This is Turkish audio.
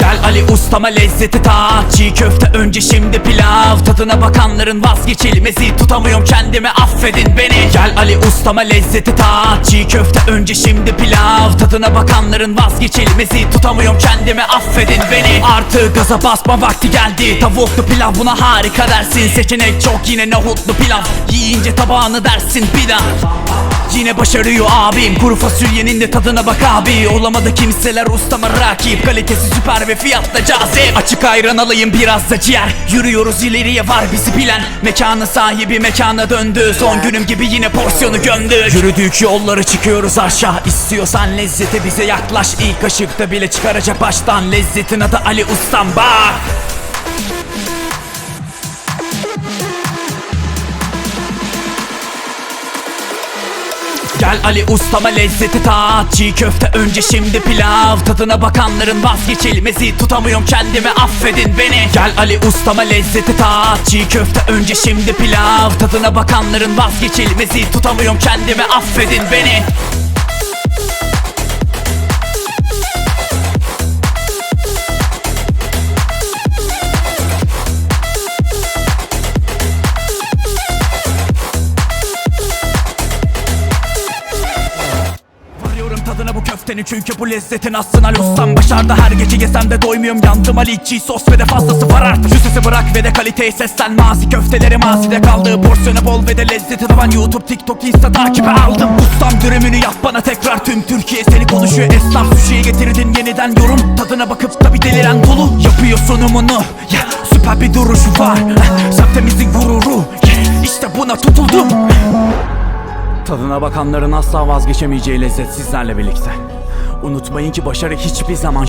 Gel Ali ustama lezzeti tat. Çiğ köfte önce şimdi pilav. Tadına bakanların vazgeçilmezi Tutamıyorum kendimi affedin beni. Gel Ali ustama lezzeti tat. Çiğ köfte önce şimdi pilav. Tadına bakanların vazgeçilmezi Tutamıyorum kendimi affedin beni. Artık gaza basma vakti geldi. Tavuklu pilav buna harika dersin. Seçenek çok yine nohutlu pilav. Yiyince tabağını dersin bir daha Yine başarıyor abim. Kuru fasulyenin de tadına bak abi. Olamadı kimseler ustama rakip. Kalitesi süper ve fiyatla cazip. Açık ayran alayım biraz da ciğer. Yürüyoruz ileriye var bizi bilen. Mekanı sahibi mekana döndü. Son günüm gibi yine porsiyonu gömdük Yürüdük yolları çıkıyoruz aşağı. İstiyorsan lezzete bize yaklaş. İlk kaşıkta bile çıkaracak baştan. Lezzetin adı Ali Ustam bak Gel Ali ustama lezzeti tat. Çiğ köfte önce şimdi pilav. Tadına bakanların vazgeçilmezi. Tutamıyorum kendimi affedin beni. Gel Ali ustama lezzeti tat. Çiğ köfte önce şimdi pilav. Tadına bakanların vazgeçilmezi. Tutamıyorum kendimi affedin beni Varıyorum tadına bu köftenin çünkü bu lezzetin aslına ustam Başardı her gece yesem de doymuyorum yandım Ali çiğ. Sos ve de fazlası var artık. Şu sesi bırak ve de kaliteyi seslen. Mazi köfteleri mazide kaldı. Porsiyonu bol ve de lezzeti tavan YouTube TikTok Insta takibe aldım. Ustam dürümünü yap bana tekrar. Tüm Türkiye seni konuşuyor. Esnaf Sushi'ye getirdin yeniden. Yorum Tadına bakıp tabi deliren dolu. Yapıyor sunumunu. Ya süper bir duruşu var. Semtemizin gururu. Yeah, işte buna tutuldum Tadına bakanların asla vazgeçemeyeceği lezzet sizlerle birlikte. Unutmayın ki başarı hiçbir zaman